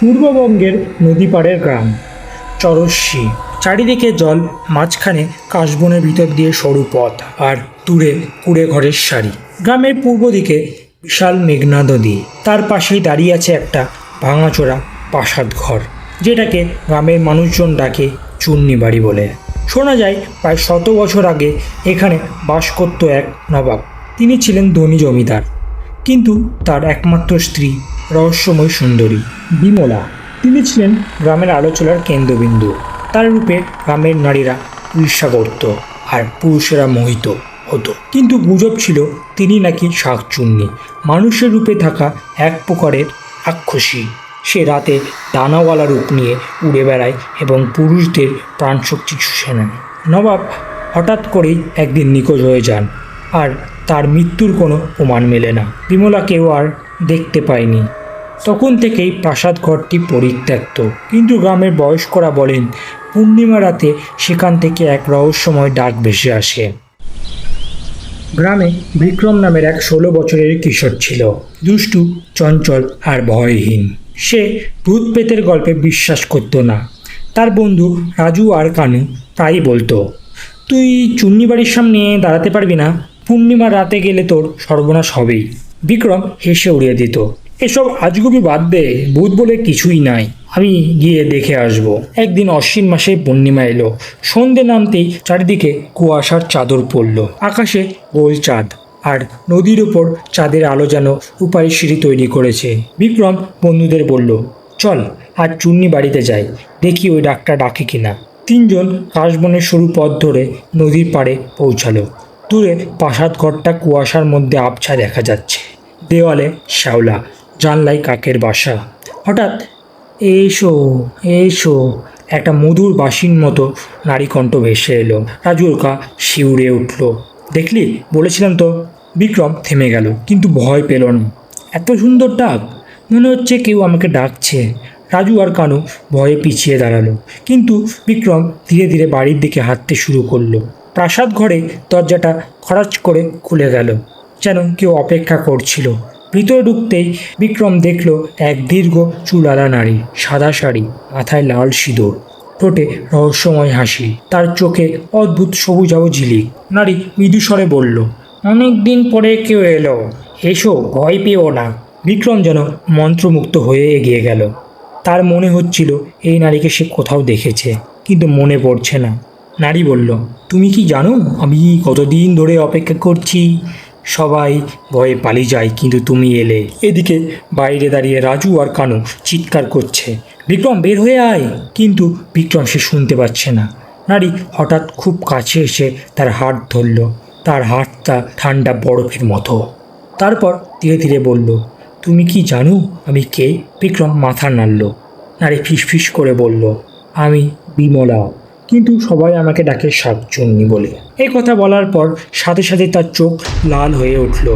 পূর্ববঙ্গের নদী পাড়ের গ্রাম চরস্যি চারিদিকে জল, মাঝখানে কাশবনের ভিতর দিয়ে সরু পথ আর দূরে কুড়ে ঘরের সারি। গ্রামের পূর্ব দিকে বিশাল মেঘনা নদী। তার পাশেই দাঁড়িয়ে আছে একটা ভাঙাচোরা প্রাসাদ ঘর, যেটাকে গ্রামের মানুষজন ডাকে চুন্নি বাড়ি বলে। শোনা যায়, প্রায় শত বছর আগে এখানে বাস করত এক নবাব। তিনি ছিলেন ধনী জমিদার, কিন্তু তার একমাত্র স্ত্রী রহস্যময় সুন্দরী। বিমলা, তিনি ছিলেন গ্রামের আলোচনার কেন্দ্রবিন্দু। তার রূপে গ্রামের নারীরা ঈর্ষা করত আর পুরুষেরা মোহিত হতো। কিন্তু গুজব ছিল, তিনি নাকি শাকচুন্নি। মানুষের রূপে থাকা এক প্রকারের রাক্ষসী। সে রাতে দানাওয়ালা রূপ নিয়ে উড়ে বেড়ায় এবং পুরুষদের প্রাণশক্তি শুষে নেয়। নবাব হঠাৎ করেই একদিন নিখোঁজ হয়ে যান। আর তার মৃত্যুর কোনো প্রমাণ মেলে না। বিমলা কেউ আর দেখতে পায়নি। তখন থেকেই প্রাসাদ ঘরটি পরিত্যক্ত। কিন্তু গ্রামের বয়স্করা বলেন, পূর্ণিমা রাতে সেখান থেকে এক রহস্যময় ডাক ভেসে আসে। গ্রামে বিক্রম নামের এক ষোলো বছরের কিশোর ছিল। দুষ্টু, চঞ্চল আর ভয়হীন। সে ভূত পেতের গল্পে বিশ্বাস করত না। তার বন্ধু রাজু আর কানু প্রায়ই বলতো, তুই চুন্নি বাড়ির সামনে দাঁড়াতে পারবি না? পূর্ণিমা রাতে গেলে তোর সর্বনাশ হবেই। বিক্রম হেসে উড়িয়ে দিত, এসব আজগুবি বাদ দে, ভূত বলে কিছুই নাই। আমি গিয়ে দেখে আসব। একদিন অশ্বিন মাসে পূর্ণিমা এলো, সন্ধে নামতেই চারিদিকে কুয়াশার চাদর পড়ল, আকাশে গোল চাঁদ, আর নদীর ওপর চাঁদের আলো যেন উপায় সিঁড়ি তৈরি করেছে। বিক্রম বন্ধুদের বলল, চল আর চুন্নি বাড়িতে যাই, দেখি ওই ডাকটা ডাকে কিনা। তিনজন কাশবনের সরু পথ ধরে নদীর পাড়ে পৌঁছালো। দূরে প্রাসাদ ঘরটা কুয়াশার মধ্যে আবছা দেখা যাচ্ছে। দেওয়ালে শ্যাওলা, জানলায় কাকের বাসা। হঠাৎ, এসো এসো। একটা মধুর বাসির মতো নারী কণ্ঠ ভেসে এলো। রাজুরকা শিউরে উঠল। দেখলি? বলেছিলাম তো, বিক্রম থেমে গেল, কিন্তু ভয় পেল না। এত সুন্দর ডাক, মনে হচ্ছে কেউ আমাকে ডাকছে। রাজু আর কানু ভয়ে পিছিয়ে দাঁড়াল, কিন্তু বিক্রম ধীরে ধীরে বাড়ির দিকে হাঁটতে শুরু করল। প্রাসাদ ঘরে দরজাটা খরচ করে খুলে গেল। যেন কেউ অপেক্ষা করছিল। ভিতরে ঢুকতেই বিক্রম দেখল এক দীর্ঘ চুলালা নারী, সাদা শাড়ি, মাথায় লাল সিঁদুর, ঠোঁটে রহস্যময় হাসি, তার চোখে অদ্ভুত সবুজাব ঝিলিক। নারী মৃদুস্বরে বলল, অনেক দিন পরে কেউ এলো। এসো, ভয় পেও না। বিক্রম যেন মন্ত্রমুক্ত হয়ে এগিয়ে গেল। তার মনে হচ্ছিল, এই নারীকে সে কোথাও দেখেছে, কিন্তু মনে পড়ছে না। নারী বলল, তুমি কি জানো আমি কতদিন ধরে অপেক্ষা করছি? সবাই ভয়ে পালিয়ে যায়, কিন্তু তুমি এলে। এদিকে বাইরে দাঁড়িয়ে রাজু আর কানু চিৎকার করছে, বিক্রম, বের হয়ে আয়। কিন্তু বিক্রম সে শুনতে পাচ্ছে না। নারী হঠাৎ খুব কাছে এসে তার হাত ধরল, তার হাতটা ঠান্ডা বরফের মতো। তারপর ধীরে ধীরে বলল, তুমি কি জানো আমি কে? বিক্রম মাথা নাড়ল, নারী ফিসফিস করে বলল, আমি বিমলা। কিন্তু সবাই আমাকে ডাকে শাকচুন্নি বলে। এই কথা বলার পর সাথে সাথে তার চোখ লাল হয়ে উঠল।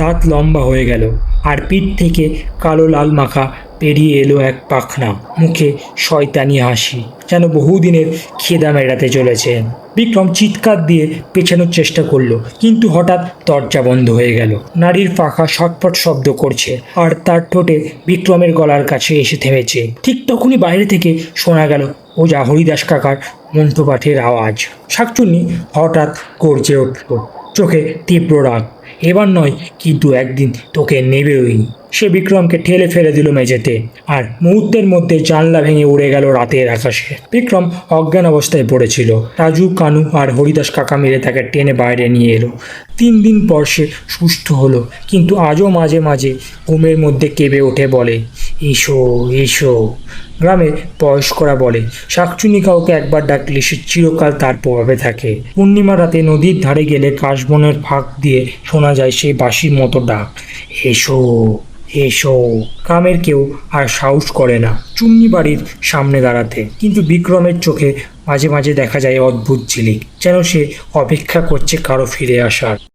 দাঁত লম্বা হয়ে গেল আর পিঠ থেকে কালো লাল মাখা পেরিয়ে এলো এক পাখনা। মুখে শয়তানি হাসি, যেন বহুদিনের খেদা মেটাতে চলেছে। বিক্রম চিৎকার দিয়ে পেছানোর চেষ্টা করল, কিন্তু হঠাৎ দরজা বন্ধ হয়ে গেল। নারীর পাখা ছটফট শব্দ করছে আর তার ঠোঁটে বিক্রমের গলার কাছে এসে থেমেছে। ঠিক তখনই বাইরে থেকে শোনা গেল ওজা হরিদাস কাকার মন্ত্রপাঠের আওয়াজ। শাকচুন্নি হঠাৎ গর্জে উঠল। চোখে তীব্র রাগ। এবার নয়, কিন্তু একদিন তোকে নেবেই সে বিক্রমকে ঠেলে ফেলে দিল মেঝেতে। আর মুহূর্তের মধ্যে জানলা ভেঙে উড়ে গেল রাতের আকাশে। বিক্রম অজ্ঞান অবস্থায় পড়েছিল। রাজু, কানু আর হরিদাস কাকা মিলে তাকে টেনে বাইরে নিয়ে এলো। তিন দিন পর সে সুস্থ হলো, কিন্তু আজও মাঝে মাঝে ঘুমের মধ্যে কেঁপে ওঠে বলে। এসো এসো। গ্রামে বয়স্করা বলে শাকচুনি কাউকে একবার ডাকলে সে চিরকাল তার প্রভাবে থাকে। পূর্ণিমা রাতে নদীর ধারে গেলে কাশবনের ফাঁক দিয়ে শোনা যায় সেই বাঁশির মতো ডাক। এসো এসো। গ্রামের কেউ আর সাহস করে না চুমনি বাড়ির সামনে দাঁড়াতে। কিন্তু বিক্রমের চোখে মাঝে মাঝে দেখা যায় অদ্ভুত ঝিলিক, যেন সে অপেক্ষা করছে কারও ফিরে আসার।